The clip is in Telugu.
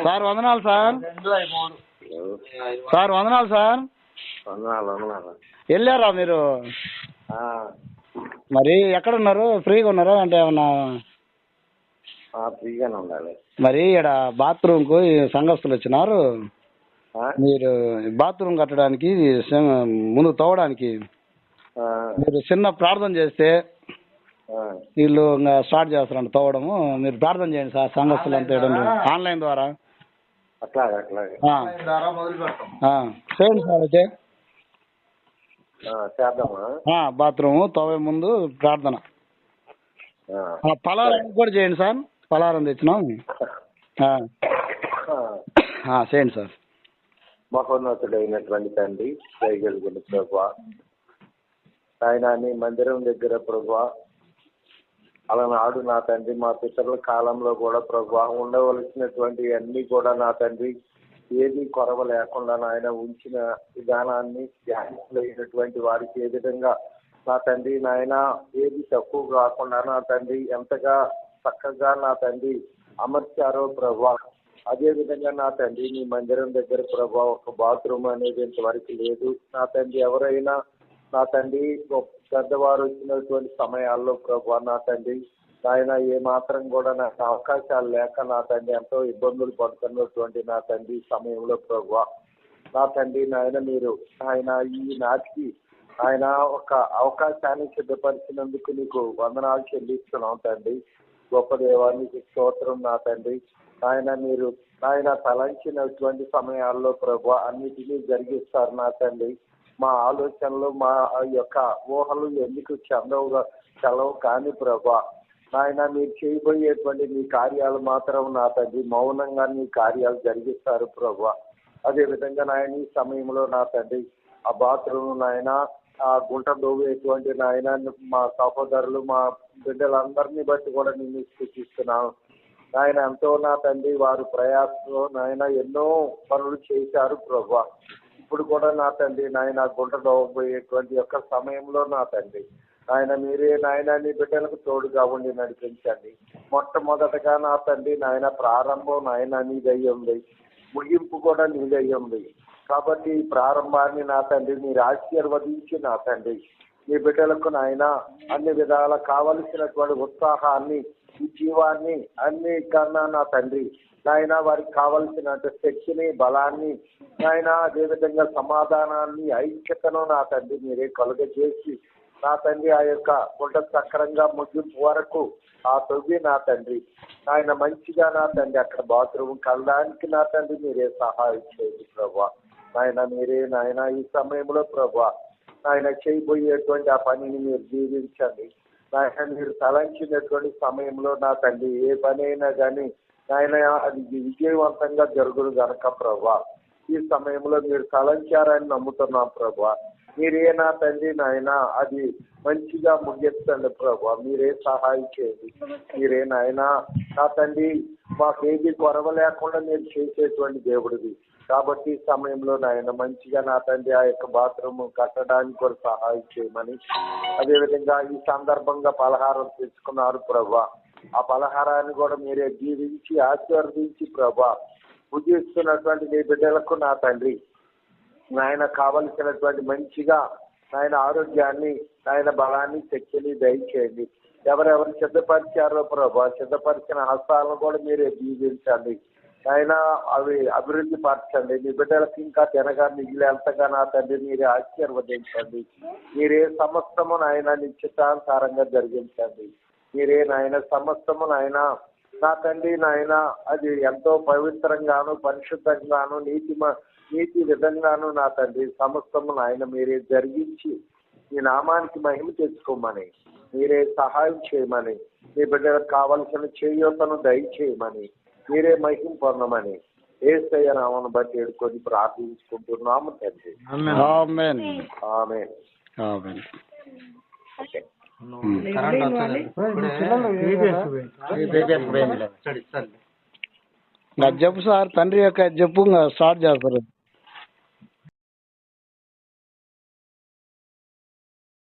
సార్ వందనాలు సార్. సార్ వందనాలు సార్. వందనాలు వందనాలు వెళ్ళారా మీరు? మరి ఎక్కడ ఉన్నారు ఫ్రీగా ఉన్నారా? అంటే ఏమన్నా? ఆ, ఫ్రీగానే ఉండాలి. మరి ఇక్కడ బాత్రూమ్కు సంఘస్థులు వచ్చినారు. మీరు బాత్రూమ్ కట్టడానికి ముందు తవ్వడానికి ఆ, మీరు చిన్న ప్రార్థన చేస్తే. వీళ్ళు ఇంకా స్టార్ట్ చేస్తారంట తవ్వడము మీరు ప్రార్థన చేయండి సార్ సంఘస్థులు అంతా. ఆన్లైన్ ద్వారా? అట్లాగే అట్లాగే. ఆ. ఆ. చేయండి సార్ అయితే. ఆ, చేద్దామా? ఆ, బాత్రూము తవ్వే ముందు ప్రార్థన. పలారం కూడా చేయండి సార్. పలారం తెచ్చినాం. ఆ. ఆ. ఆ, చేయండి సార్. మహోన్నతుడైనటువంటి తండ్రి దయగలిగిన ప్రభా. ఆయన మందిరం దగ్గర ప్రభా అలనాడు నా తండ్రి మా పితరుల కాలంలో కూడా ప్రభా ఉండవలసినటువంటి అన్ని కూడా నా తండ్రి. ఏది కొరవ లేకుండా నాయన ఉంచిన విధానాన్ని ధ్యానించలేనటువంటి వారికి ఏ విధంగా నా తండ్రి నాయన ఏది తక్కువ కాకుండా నా తండ్రి ఎంతగా చక్కగా నా తండ్రి అమర్చారో ప్రభా అదే విధంగా నా తండ్రి నీ మందిరం దగ్గర ప్రభా ఒక బాత్రూమ్ అనేది ఇంతవరకు లేదు. నా తండ్రి ఎవరైనా నా తండ్రి పెద్దవారు వచ్చినటువంటి సమయాల్లో ప్రభా నా తండ్రి ఆయన ఏ మాత్రం కూడా నాకు అవకాశాలు లేక నా తండ్రి ఎంతో ఇబ్బందులు పడుతున్నటువంటి నా తండ్రి సమయంలో ప్రభా. నా తండ్రి నాయన మీరు ఆయన ఈ నాటికి ఆయన ఒక అవకాశాన్ని సిద్ధపరిచినందుకు నీకు వందనాలు చెల్లిస్తున్నాం తండ్రి. గొప్ప దేవానికి స్తోత్రం నా తండ్రి. ఆయన మీరు ఆయన తలంచినటువంటి సమయాల్లో ప్రభు అన్నిటినీ జరిగిస్తారు నా తండ్రి. మా ఆలోచనలు మా యొక్క ఊహలు ఎందుకు చెందవుగా చెలవు కాని ప్రభా. నాయన మీరు చేయబోయేటువంటి మీ కార్యాలు మాత్రం నా తండ్రి మౌనంగా మీ కార్యాలు జరిగిస్తారు ప్రభా. అదే విధంగా నాయన ఈ సమయంలో నా తండ్రి ఆ బాత్రూమ్ నాయన ఆ గుంట దోవేటువంటి నాయన మా సహోదరులు మా బిడ్డలందరినీ బట్టి కూడా నిన్ను సూచిస్తున్నాను నాయన ఎంతో నా తండ్రి వారు ప్రయాసంలో నాయన ఎన్నో పనులు చేశారు ప్రభా. ఇప్పుడు కూడా నా తండ్రి నాయన గుంట దోవబోయేటువంటి యొక్క సమయంలో నా తండ్రి. నాయన మీరే నాయన నీ బిడ్డలకు తోడుగా ఉండి నడిపించండి. మొట్టమొదటగా నా తండ్రి నాయన ప్రారంభం నాయన నీదై ఉంది ముగింపు కూడా నీదై ఉంది కాబట్టి ఈ ప్రారంభాన్ని నా తండ్రి మీరు ఆశీర్వదించి నా తండ్రి. మీ బిడ్డలకు నాయన అన్ని విధాల కావలసినటువంటి ఉత్సాహాన్ని ఈ జీవాన్ని అన్ని కన్నా నా తండ్రి. నాయన వారికి కావలసిన శక్తిని బలాన్ని నాయన అదేవిధంగా సమాధానాన్ని ఐక్యతను నా తండ్రి మీరే కలుగజేసి నా తండ్రి ఆ యొక్క గుంట సక్రంగా ముగింపు వరకు ఆ తొవ్వి నా తండ్రి. ఆయన మంచిగా నా తండ్రి అక్కడ బాత్రూమ్ కలడానికి నా తండ్రి మీరే సహాయం చేయండి ప్రభా. నాయన మీరే నాయన ఈ సమయంలో ప్రభా. ఆయన చేయబోయేటువంటి ఆ పనిని మీరు జీవించండి. నాయన మీరు తలంచినటువంటి సమయంలో నా తండ్రి ఏ పని అయినా కానీ నాయన అది విజయవంతంగా జరుగును గనక ప్రభా. ఈ సమయంలో మీరు తలంచారని నమ్ముతున్నాం ప్రభా. మీరే నా తండ్రి నాయన? అది మంచిగా ముగిస్తండి ప్రభు. మీరే సహాయం చేయండి. మీరే నాయన. నా తండ్రి మాకేది గొరవ లేకుండా మీరు చేసేటువంటి దేవుడిది కాబట్టి సమయంలో నాయన మంచిగా నా తండ్రి ఆ యొక్క బాత్రూమ్ కట్టడానికి కూడా సహాయం చేయమని అదేవిధంగా ఈ సందర్భంగా పలహారం తెచ్చుకున్నారు ప్రభా. ఆ పలహారాన్ని కూడా మీరే జీవించి ఆశీర్వదించి ప్రభా. పూజిస్తున్నటువంటి మీ బిడ్డలకు నా తండ్రి నాయన కావలసినటువంటి మంచిగా నాయన ఆరోగ్యాన్ని నాయన బలాన్ని శక్తిని దయచేయండి. ఎవరెవరు సిద్ధపరిచారో ప్రభా సిద్ధపరిచిన హస్తాలను కూడా మీరే దీవించండి ఆయన అవి అభివృద్ధి పరచండి. మీ బిడ్డలకు ఇంకా తినగా మిగిలేంతగా నా తండ్రి మీరు ఆశీర్వదించండి. మీరే సమస్తము నాయన నిశ్చితానుసారంగా జరిగించండి. మీరే నాయన సమస్తము నాయన నా తండ్రి నాయన అది ఎంతో పవిత్రంగాను పరిశుద్ధంగాను నీతి నీతి విధంగాను నా తండ్రి సమస్తము నాయన మీరే జరిగించి మీ నామానికి మహిమ తెచ్చుకోమని మీరే సహాయం చేయమని మీ బిడ్డలకు కావలసిన చేయూతను దయచేయమని మీరే మహిమ పొందమని ఏసయ్య నామను బట్టి ఏడుకొని ప్రార్థించుకుంటున్నాము తండ్రి. ఆమేన్. ఆమె నాకు చెప్పు సార్ తండ్రి యొక్క చెప్పు ఇంకా స్టార్ట్ చేస్తారు.